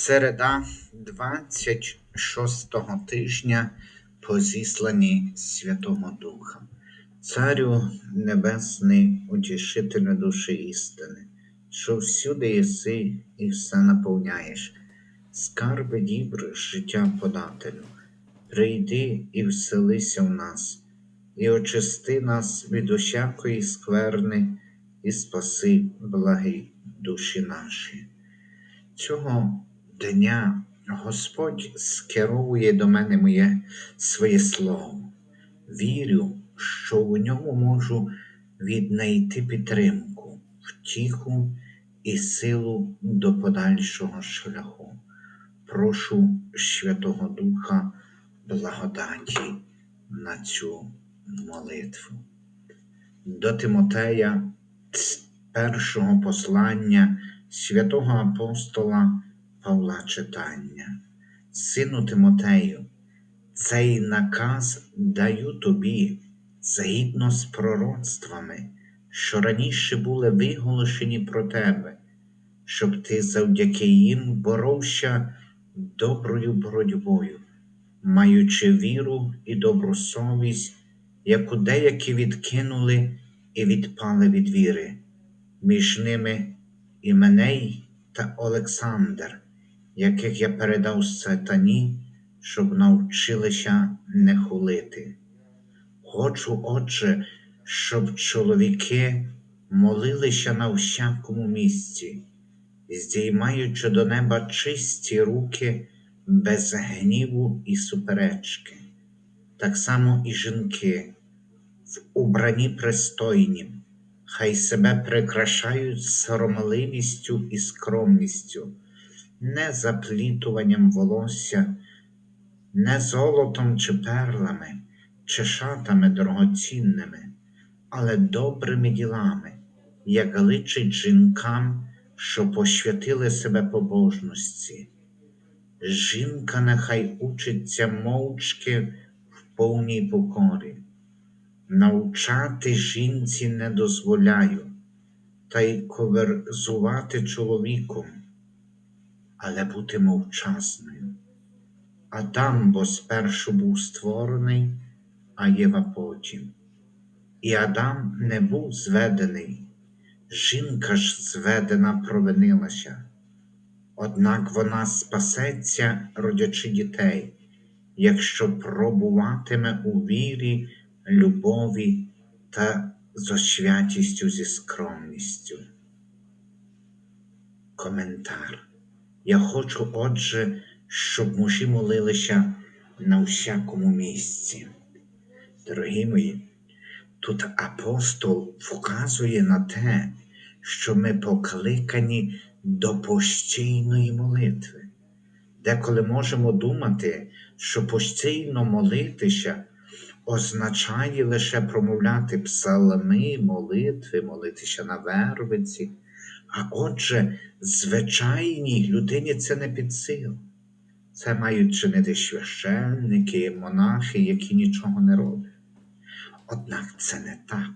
Середа 26-го тижня по зісланні Святого Духа. Царю Небесний, утішителю душі істини, що всюди єси і все наповняєш, скарби дібр життя подателю, прийди і вселися в нас, і очисти нас від усякої скверни, і спаси благі душі наші. Цього дня Господь скеровує до мене моє своє слово. Вірю, що у ньому можу віднайти підтримку, втіху і силу до подальшого шляху. Прошу Святого Духа благодаті на цю молитву. До Тимотея першого послання святого апостола Павла читання. Сину Тимотею, цей наказ даю тобі згідно з пророцтвами, що раніше були виголошені про тебе, щоб ти завдяки їм боровся доброю боротьбою, маючи віру і добру совість, яку деякі відкинули і відпали від віри, між ними Іменей та Олександр, яких я передав сатані, щоб навчилися не хулити. Хочу, Отже, щоб чоловіки молилися на всякому місці, здіймаючи до неба чисті руки без гніву і суперечки, так само і жінки в убранні пристойнім хай себе прикрашають соромливістю і скромністю, не заплітуванням волосся, не золотом чи перлами, чи шатами дорогоцінними, але добрими ділами, як личить жінкам, що посвятили себе побожності. Жінка нехай учиться мовчки в повній покорі. Навчати жінці не дозволяю, та й коверзувати чоловіком, але бути мовчасною. Адам бо спершу був створений, а Єва потім. І Адам не був зведений, жінка ж зведена провинилася. Однак вона спасеться, родячи дітей, якщо пробуватиме у вірі любові та з зі скромністю. Коментар. Я хочу, отже, щоб мужі молилися на всякому місці. Дорогі мої, тут апостол вказує на те, що ми покликані до постійної молитви. Деколи можемо думати, що постійно молитися означає лише промовляти псалми, молитви, молитися на вервиці. А отже, звичайній людині це не під силу. Це мають чинити священники, монахи, які нічого не роблять. Однак це не так.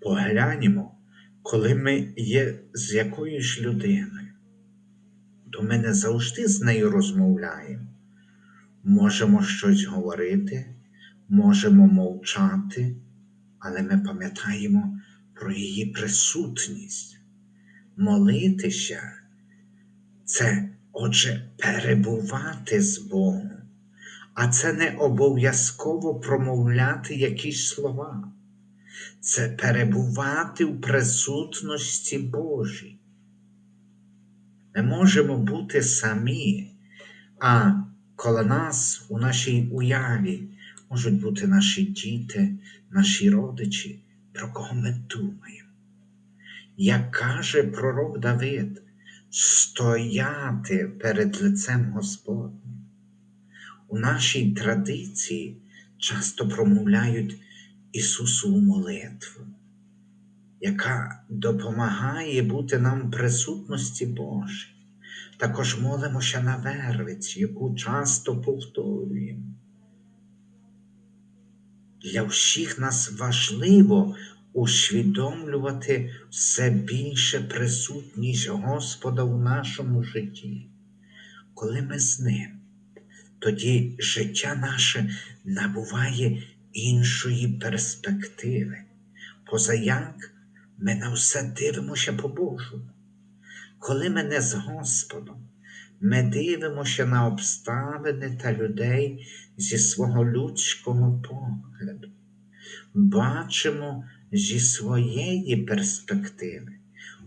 Погляньмо, коли ми є з якоюсь людиною, то ми не завжди з нею розмовляємо. Можемо щось говорити, можемо мовчати, але ми пам'ятаємо про її присутність. Молитися це, отже, перебувати з Богом, а це не обов'язково промовляти якісь слова. Це перебувати в присутності Божій. Ми можемо бути самі, а коло нас у нашій уяві можуть бути наші діти, наші родичі, про кого ми думаємо. Як каже пророк Давид, стояти перед лицем Господнім. У нашій традиції часто промовляють Ісусову молитву, яка допомагає бути нам в присутності Божій. Також молимося на вервиці, яку часто повторюємо. Для всіх нас важливо усвідомлювати все більше присутність Господа в нашому житті. коли ми з ним, тоді життя наше набуває іншої перспективи. Позаяк ми на все дивимося по-божому. Коли ми не з Господом, ми дивимося на обставини та людей зі свого людського погляду, бачимо зі своєї перспективи,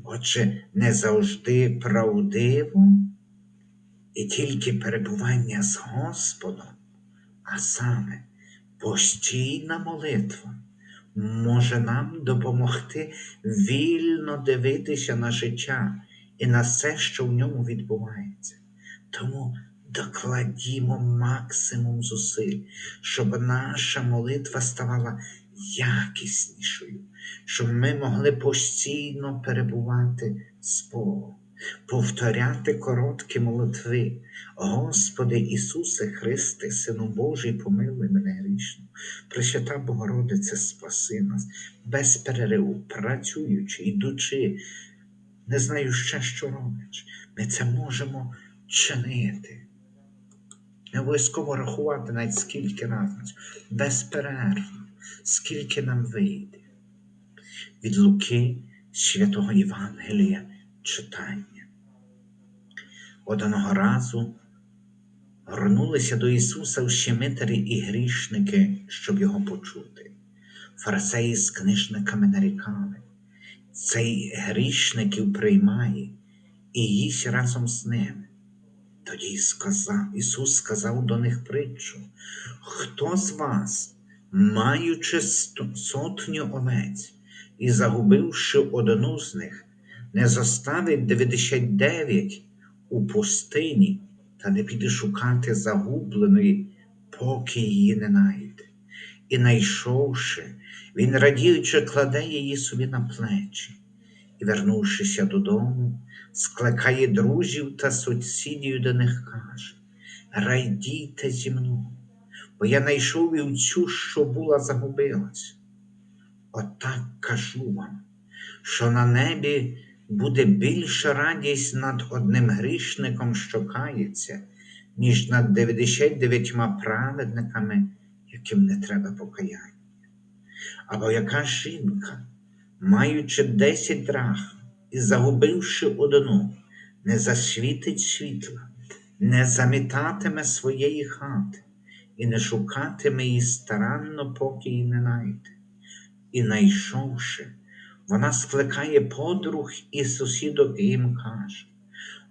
отже, не завжди правдиво і тільки перебування з Господом, а саме постійна молитва може нам допомогти вільно дивитися на життя і на все, що в ньому відбувається. Тому докладімо максимум зусиль, щоб наша молитва ставала якіснішою, щоб ми могли постійно перебувати з Богом, повторяти короткі молитви. Господи Ісусе Христе, Сину Божий, помилуй мене грішну. Пресвята Богородице, спаси нас, без перериву, працюючи, йдучи, не знаю ще, що робиш. Ми це можемо чинити. Не обов'язково рахувати навіть скільки разів, безперервно, скільки нам вийде. Від Луки Святого Євангелія читання. Одного разу горнулися до Ісуса ущемителі і грішники, щоб його почути. Фарисеї з книжниками нарікали. Цей грішників приймає і їсть разом з ними. Тоді сказав, Ісус сказав до них притчу, хто з вас, маючи сотню овець і загубивши одну з них, не зоставить 99 у пустині та не піде шукати загубленої, поки її не найде. І, найшовши, він радіючи, кладе її собі на плечі і, вернувшися додому, скликає друзів та сусідів до них каже: Райдійте зі мною, бо я найшов і цю, що була, загубилась. Отак кажу вам, що на небі буде більша радість над одним грішником, що кається, ніж над 99 праведниками, яким не треба покаяння. Або яка жінка, маючи 10 драх і загубивши одну, не засвітить світла, не замітатиме своєї хати і не шукатиме її старанно, поки її не найде. І, найшовши, вона скликає подруг і сусідок і їм каже: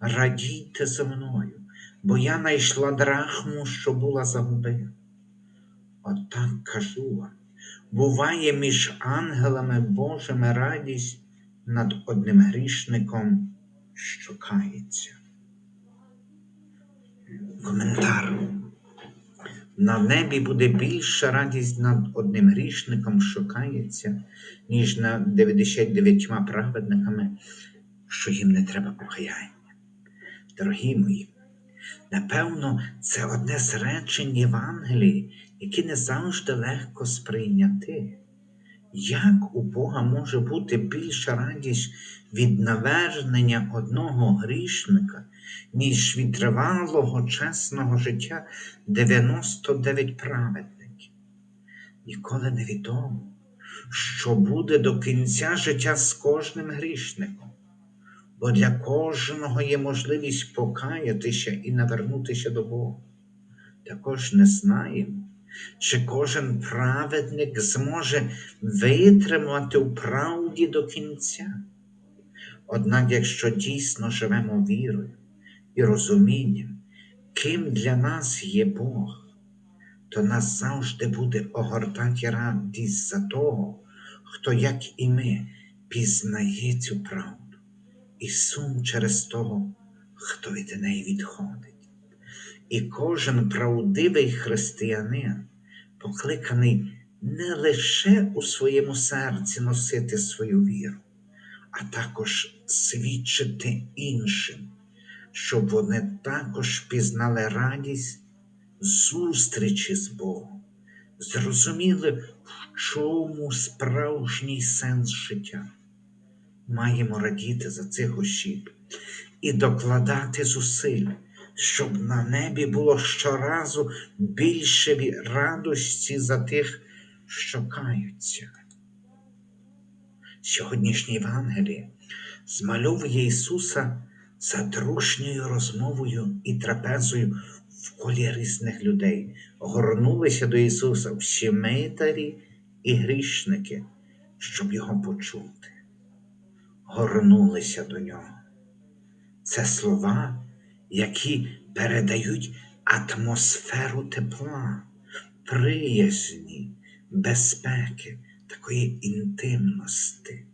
Радійте за мною, бо я найшла драхму, що була загубила. Отак кажу вам, буває між ангелами Божими радість над одним грішником, що кається. Коментар. На небі буде більша радість над одним грішником, що кається, ніж над 99 праведниками, що їм не треба покаяння. Дорогі мої, напевно, це одне з речень Євангелії, які не завжди легко сприйняти. Як у Бога може бути більша радість від навернення одного грішника, ніж від тривалого чесного життя 99 праведників? Ніколи не відомо, що буде до кінця життя з кожним грішником, бо для кожного є можливість покаятися і навернутися до Бога. Також не знаємо чи кожен праведник зможе витримати у правді до кінця. Однак, якщо дійсно живемо вірою і розумінням, ким для нас є Бог, то нас завжди буде огортати радість за того, хто, як і ми, пізнає цю правду, і сум через того, хто від неї відходить. І кожен правдивий християнин покликаний не лише у своєму серці носити свою віру, а також свідчити іншим, щоб вони також пізнали радість зустрічі з Богом, зрозуміли, в чому справжній сенс життя. Маємо радіти за цих осіб і докладати зусиль щоб на небі було щоразу більше радості за тих, що каються. Сьогоднішнє Євангеліє змальовує Ісуса за дружньою розмовою і трапезою в колі різних людей. Горнулися до Ісуса всі митарі і грішники, щоб Його почути. Горнулися до Нього. Це слова, які передають атмосферу тепла, приязні, безпеки, такої інтимності.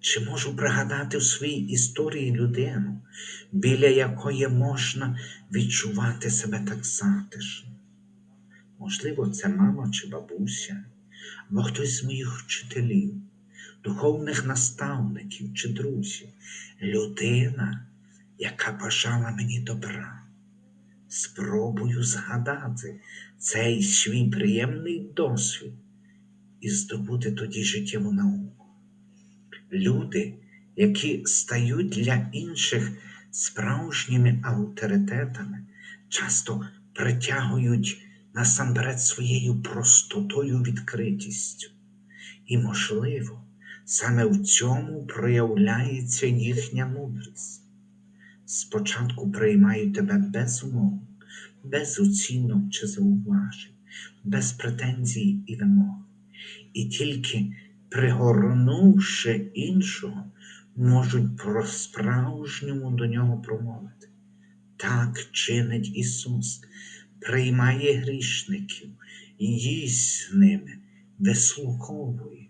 Чи можу пригадати в своїй історії людину, біля якої можна відчувати себе так затишно? Можливо, це мама чи бабуся, або хтось з моїх вчителів, духовних наставників чи друзів, людина, яка бажала мені добра. Спробую згадати цей свій приємний досвід і здобути тоді життєву науку. Люди, які стають для інших справжніми авторитетами, часто притягують насамперед своєю простотою відкритістю. І, можливо, саме в цьому проявляється їхня мудрість. Спочатку приймають тебе без умов, без оцінок чи зауважень, без претензій і вимог. І тільки пригорнувши іншого, можуть про справжньому до нього промовити. Так чинить Ісус, приймає грішників, їсть з ними, вислуховує.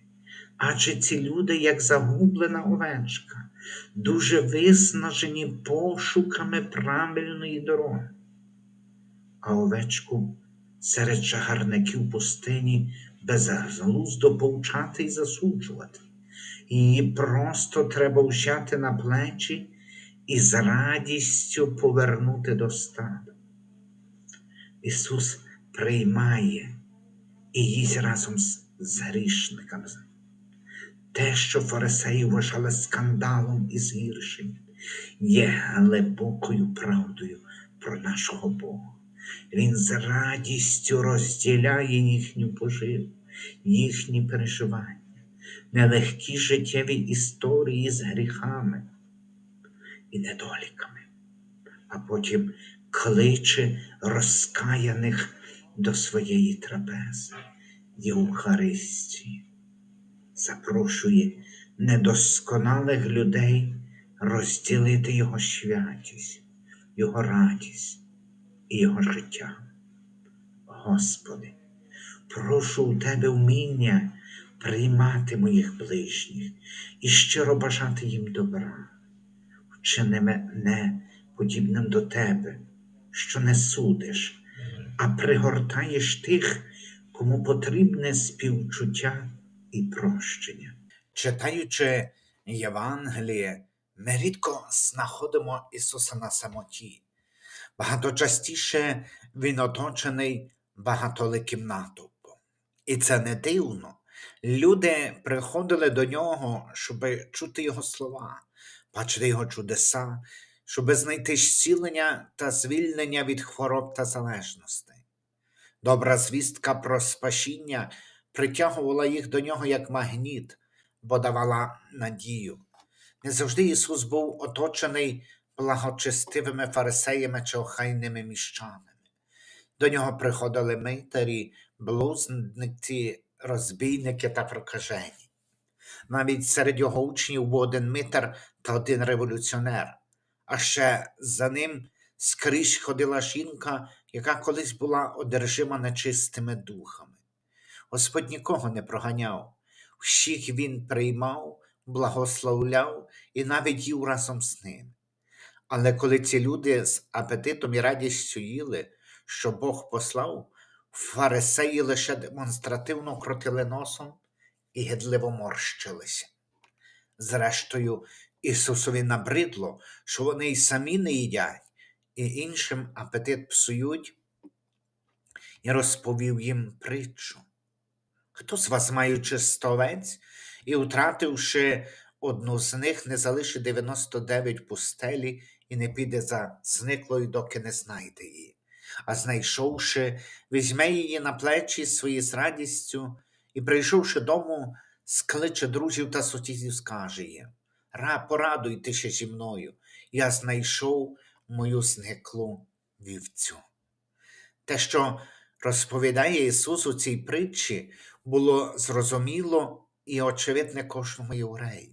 Адже ці люди, як загублена овечка, дуже виснажені пошуками правильної дороги. А овечку серед чагарників пустині безглуздо повчати і засуджувати. Її просто треба взяти на плечі і з радістю повернути до стаду. Ісус приймає і їсть разом з грішниками. Те, що фарисеї вважали скандалом і згіршенням, є глибокою правдою про нашого Бога. Він з радістю розділяє їхню поживу, їхні переживання, нелегкі життєві історії з гріхами і недоліками, а потім кличе розкаяних до своєї трапези, Євхаристії, запрошує недосконалих людей розділити його святість, його радість і його життя. Господи, прошу у Тебе вміння приймати моїх ближніх і щиро бажати їм добра. Вчини мене подібним до Тебе, що не судиш, а пригортаєш тих, кому потрібне співчуття і прощення. Читаючи Євангеліє, ми рідко знаходимо Ісуса на самоті. Багато частіше він оточений багатоликим натовпом. І це не дивно. Люди приходили до нього, щоб чути його слова, бачити його чудеса, щоб знайти зцілення та звільнення від хвороб та залежностей. Добра звістка про спасіння притягувала їх до нього як магніт, бо давала надію. Не завжди Ісус був оточений благочестивими фарисеями чи охайними міщанами. До нього приходили митарі, блузники, розбійники та прокажені. Навіть серед його учнів був один митар та один революціонер, а ще за ним скрізь ходила жінка, яка колись була одержима нечистими духами. Господь нікого не проганяв, всіх він приймав, благословляв і навіть їв разом з ним. Але коли ці люди з апетитом і радістю їли, що Бог послав, фарисеї лише демонстративно крутили носом і гидливо морщилися. Зрештою, Ісусові набридло, що вони й самі не їдять, і іншим апетит псують, і розповів їм притчу. Хто з вас, маючи сто і втративши одну з них, не залишить 99 пустелі і не піде за зниклою, доки не знайде її. А знайшовши, візьме її на плечі свої з радістю і, прийшовши дому, скличе друзів та сусідів, скаже їм: Ра, порадуйтеся зі мною, я знайшов мою зниклу вівцю. Те, що розповідає Ісус у цій притчі, було зрозуміло і очевидне кожному єврею.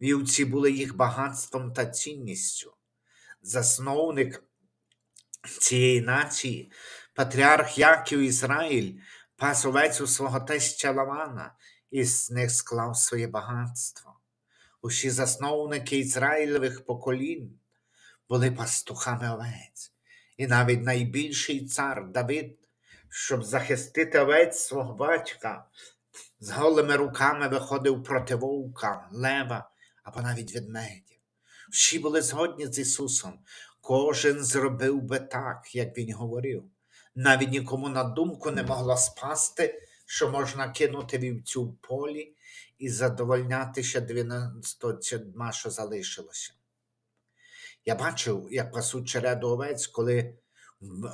Вівці були їх багатством та цінністю. Засновник цієї нації, патріарх Яків Ізраїль, пас овець у свого тестя Лавана і з них склав своє багатство. Усі засновники Ізраїлевих поколінь були пастухами овець, і навіть найбільший цар Давид, щоб захистити овець свого батька, з голими руками виходив проти вовка, лева або навіть ведмедів. Всі були згодні з Ісусом. Кожен зробив би так, як Він говорив. Навіть нікому на думку не могло спасти, що можна кинути вівцю в полі і задовольнятися 97, що залишилося. Я бачив, як пасуть череду овець, коли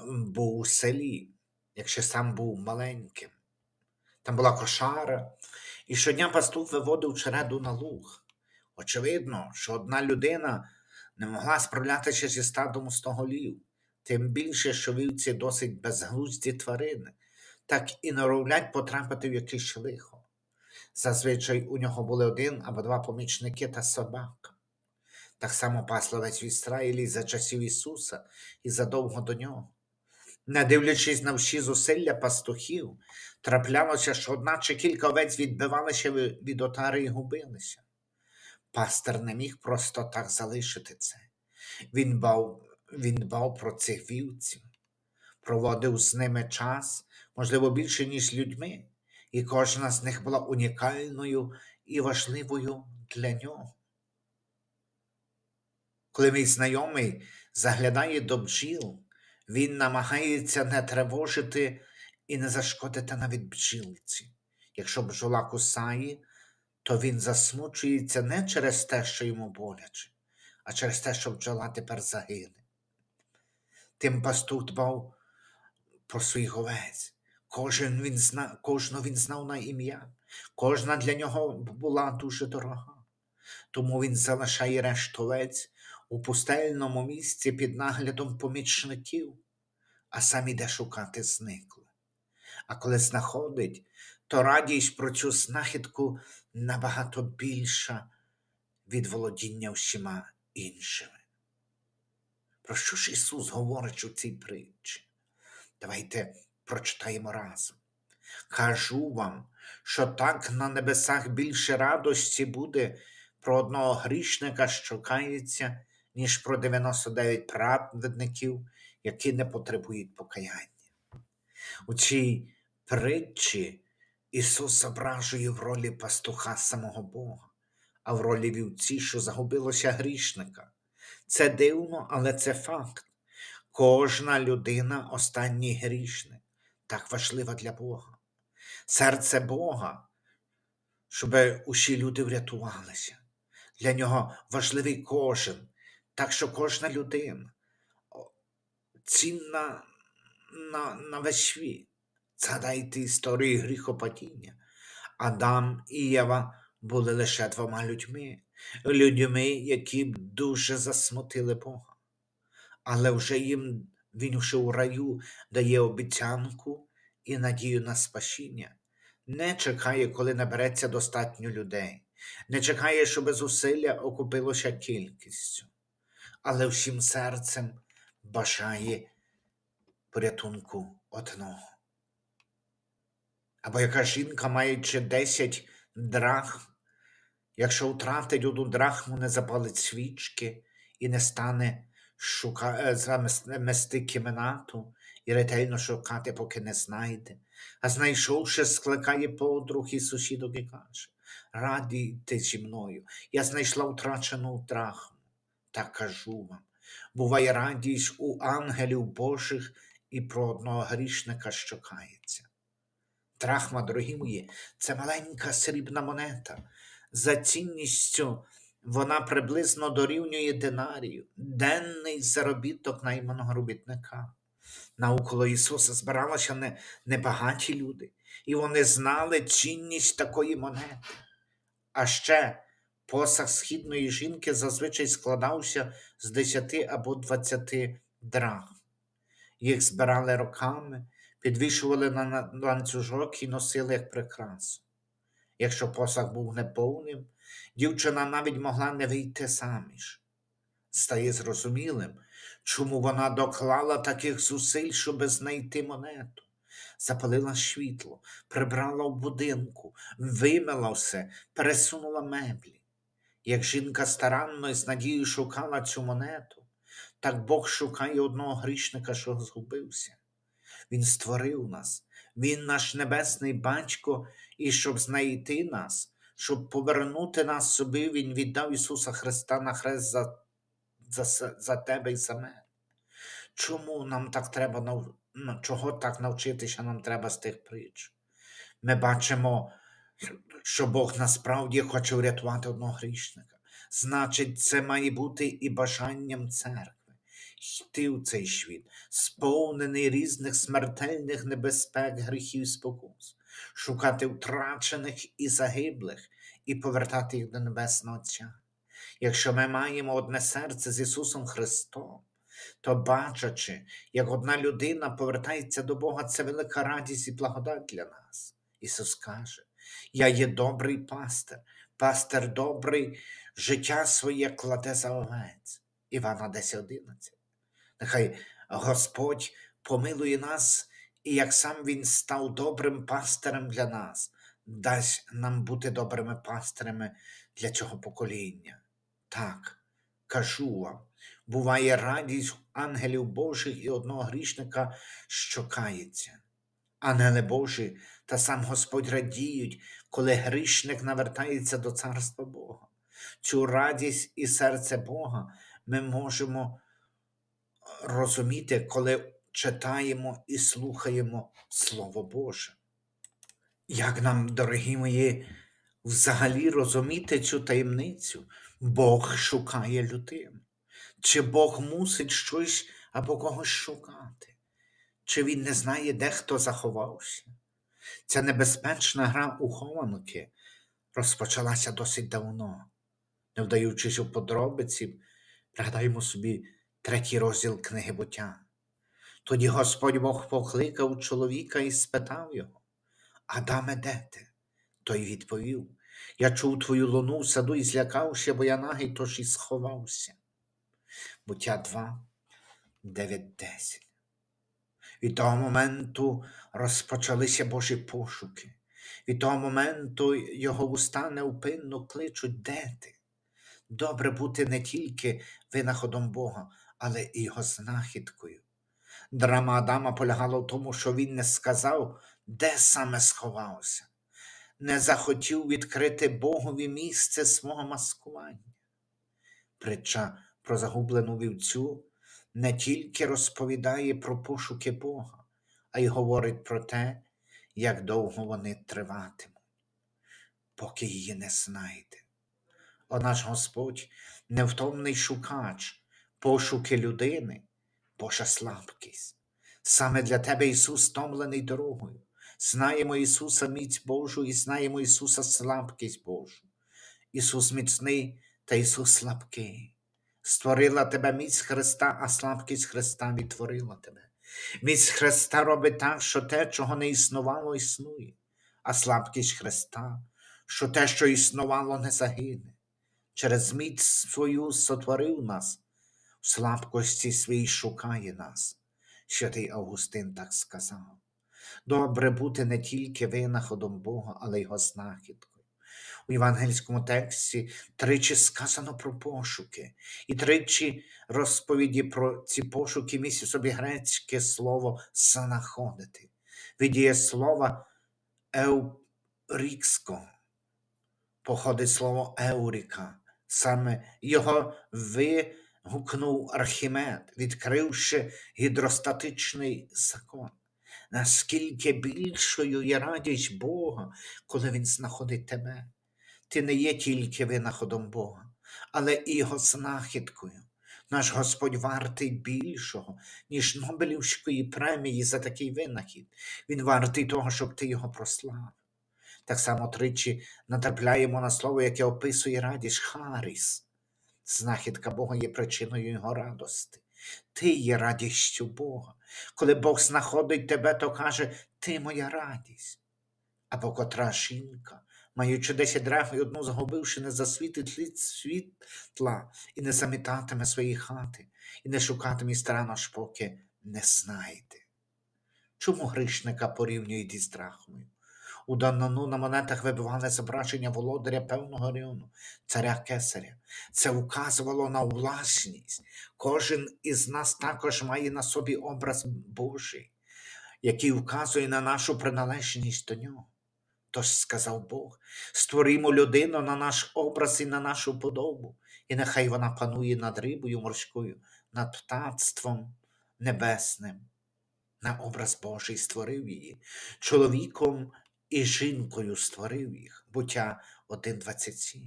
був у селі, як ще сам був маленьким. Там була кошара, і щодня пастух виводив череду на луг. Очевидно, що одна людина не могла справлятися зі стадом у голів, тим більше, що вівці досить безглузді тварини, так і норовлять потрапити в якесь лихо. Зазвичай у нього були один або два помічники та собака. Так само пасловець в Ізраїлі за часів Ісуса і задовго до нього. Не дивлячись на всі зусилля пастухів, траплялося, що одна чи кілька овець відбивалися від отари і губилися. Пастор не міг просто так залишити це. Він дбав, він дбав про цих вівців, проводив з ними час, можливо, більше, ніж людьми, і кожна з них була унікальною і важливою для нього. Коли мій знайомий заглядає до бджіл, він намагається не тривожити і не зашкодити навіть бджілці. Якщо бджола кусає, то він засмучується не через те, що йому боляче, а через те, що бджола тепер загине. Тим пастух дбав про своїх овець. Кожен він зна, кожну він знав на ім'я, кожна для нього була дуже дорога. Тому він залишає решту овець у пустельному місці під наглядом помічників, а сам іде шукати зникле. А коли знаходить, то радість про цю знахідку набагато більша від володіння всіма іншими. Про що ж Ісус говорить у цій притчі? Давайте прочитаємо разом. Кажу вам, що так на небесах більше радості буде про одного грішника, що кається, ніж про 99 праведників, які не потребують покаяння. У цій притчі Ісус зображує в ролі пастуха самого Бога, а в ролі вівці, що загубилося грішника. Це дивно, але це факт. Кожна людина останній грішник, так важлива для Бога. Серце Бога, щоб усі люди врятувалися. Для нього важливий кожен, так що кожна людина цінна на, на весь світ. Згадайте історію гріхопадіння. Адам і Єва були лише двома людьми, людьми, які б дуже засмутили Бога. Але вже їм він уже у раю дає обіцянку і надію на спасіння. Не чекає, коли набереться достатньо людей, не чекає, щоб зусилля окупилося кількістю, але всім серцем бажає порятунку одного. Або яка жінка, маючи 10 драхм, якщо втратить одну драхму, не запалить свічки і не стане шука... е, замести кімнату і ретельно шукати, поки не знайде, а знайшовши, скликає подруг і сусідок і каже: Радійте зі мною, я знайшла втрачену драхму. Та кажу вам, буває радість у ангелів Божих і про одного грішника, що кається. Драхма, дорогі мої, це маленька срібна монета за цінністю вона приблизно дорівнює динарію, денний заробіток найманого робітника. Навколо Ісуса збиралися не, небагаті люди, і вони знали цінність такої монети. А ще посаг східної жінки зазвичай складався з 10 або 20 драхм. Їх збирали роками, підвішували на ланцюжок і носили як прикрасу. Якщо посаг був неповним, дівчина навіть могла не вийти заміж. Стає зрозумілим, чому вона доклала таких зусиль, щоби знайти монету. Запалила світло, прибрала в будинку, вимила все, пересунула меблі. Як жінка старанно і з надією шукала цю монету, так Бог шукає одного грішника, що згубився. Він створив нас, Він наш небесний батько, і щоб знайти нас, щоб повернути нас собі, Він віддав Ісуса Христа на хрест за, за, за тебе і за мене. Чому нам так треба нав... чого так навчитися нам треба з тих притч? Ми бачимо, що Бог насправді хоче врятувати одного грішника. Значить, це має бути і бажанням церкви йти в цей світ, сповнений різних смертельних небезпек, гріхів спокус, шукати втрачених і загиблих і повертати їх до Небесного Отця. Якщо ми маємо одне серце з Ісусом Христом, то бачачи, як одна людина повертається до Бога, це велика радість і благодать для нас. Ісус каже: Я є добрий пастир, пастир добрий, життя своє кладе за овець. Івана 10.11. Нехай Господь помилує нас, і як сам Він став добрим пастирем для нас, дасть нам бути добрими пастирями для цього покоління. Так, кажу вам, буває радість ангелів Божих і одного грішника, що кається. Ангели Божі та сам Господь радіють, коли грішник навертається до царства Бога. Цю радість і серце Бога ми можемо розуміти, коли читаємо і слухаємо Слово Боже. Як нам, дорогі мої, взагалі розуміти цю таємницю? Бог шукає людину. Чи Бог мусить щось або когось шукати? Чи він не знає, де хто заховався? Ця небезпечна гра у хованки розпочалася досить давно. Не вдаючись у подробиці, пригадаємо собі третій розділ книги буття. Тоді Господь Бог покликав чоловіка і спитав його: Адаме, де ти? Той відповів: Я чув твою луну в саду і злякався, бо я нагий, тож і сховався. Буття 2, 9, 10. Від того моменту розпочалися Божі пошуки. Від того моменту його уста невпинно кличуть, де ти? Добре бути не тільки винаходом Бога, але і його знахідкою. Драма Адама полягала в тому, що він не сказав, де саме сховався, не захотів відкрити Богові місце свого маскування. Притча про загублену вівцю не тільки розповідає про пошуки Бога, а й говорить про те, як довго вони триватимуть, поки її не знайде. О наш Господь невтомний шукач, пошуки людини, Божа слабкість. Саме для тебе Ісус стомлений дорогою. Знаємо Ісуса міць Божу і знаємо Ісуса слабкість Божу. Ісус міцний та Ісус слабкий. Створила тебе міць Христа, а слабкість Христа відтворила тебе. Міць Христа робить так, що те, чого не існувало, існує, а слабкість Христа, що те, що існувало, не загине. Через міць свою сотворив нас, в слабкості своїй шукає нас. Святий Августин так сказав. Добре бути не тільки винаходом Бога, але й його знахідкою. У євангельському тексті тричі сказано про пошуки, і тричі розповіді про ці пошуки місяць собі грецьке слово знаходити. Від слова еурікського походить слово еуріка. Саме його вигукнув Архімед, відкривши гідростатичний закон. Наскільки більшою є радість Бога, коли Він знаходить тебе. Ти не є тільки винаходом Бога, але і його знахідкою. Наш Господь вартий більшого, ніж Нобелівської премії за такий винахід. Він вартий того, щоб ти його прославив. Так само тричі натрапляємо на слово, яке описує радість Харіс. Знахідка Бога є причиною його радости. Ти є радістю Бога. Коли Бог знаходить тебе, то каже, ти моя радість. Або котра жінка, маючи десять древ і одну загубивши, не засвітить світла і не замітатиме свої хати, і не шукатиме старано ж поки не знайде. Чому грішника порівнюють із драхмою? У данину на монетах вибивали зображення володаря певного району, царя Кесаря. Це вказувало на власність. Кожен із нас також має на собі образ Божий, який вказує на нашу приналежність до нього. Тож сказав Бог: створімо людину на наш образ і на нашу подобу, і нехай вона панує над рибою морською, над птацтвом небесним. На образ Божий створив її, чоловіком і жінкою створив їх, буття 1.27.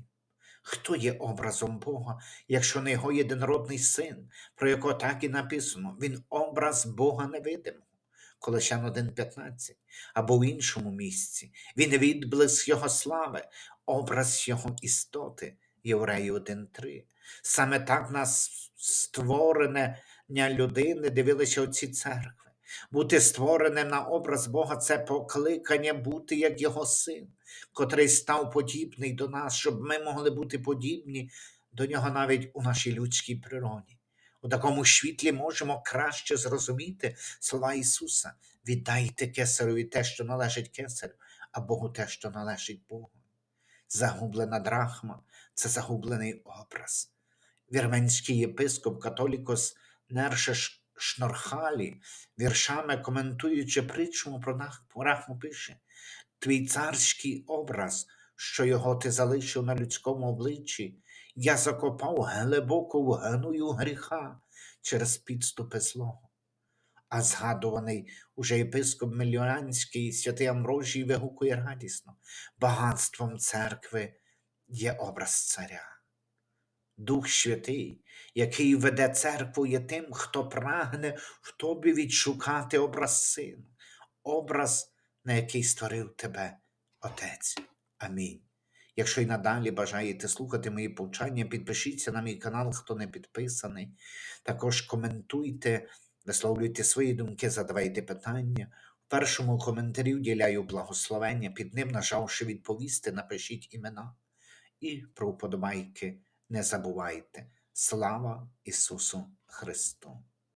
Хто є образом Бога, якщо не його єдинородний син, про якого так і написано, він образ Бога невидимого, Колосян 1.15, або в іншому місці, він відблиск Його слави, образ Його істоти, Євреї 1.3. Саме так нас створення людини дивилися оці церкви. Бути створеним на образ Бога це покликання бути як Його син, котрий став подібний до нас, щоб ми могли бути подібні до нього навіть у нашій людській природі. У такому світлі можемо краще зрозуміти слова Ісуса: віддайте кесареві те, що належить кесарю, а Богу те, що належить Богу. Загублена драхма це загублений образ. Вірменський єпископ католікос Нершеш Шнорхалі, віршами коментуючи притчу про Рахму пише: Твій царський образ, що його ти залишив на людському обличчі, я закопав глибоко в гною гріха через підступи злого. А згадуваний уже єпископ Мільйонський святий Амброжій вигукує радісно, багатством церкви є образ царя. Дух Святий, який веде церкву, є тим, хто прагне в тобі відшукати образ сина, образ, на який створив тебе Отець. Амінь. Якщо й надалі бажаєте слухати мої повчання, підпишіться на мій канал, хто не підписаний. Також коментуйте, висловлюйте свої думки, задавайте питання. В першому коментарі вділяю благословення, під ним, нажавши відповісти, напишіть імена і про вподобайки не забувайте. Слава Ісусу Христу!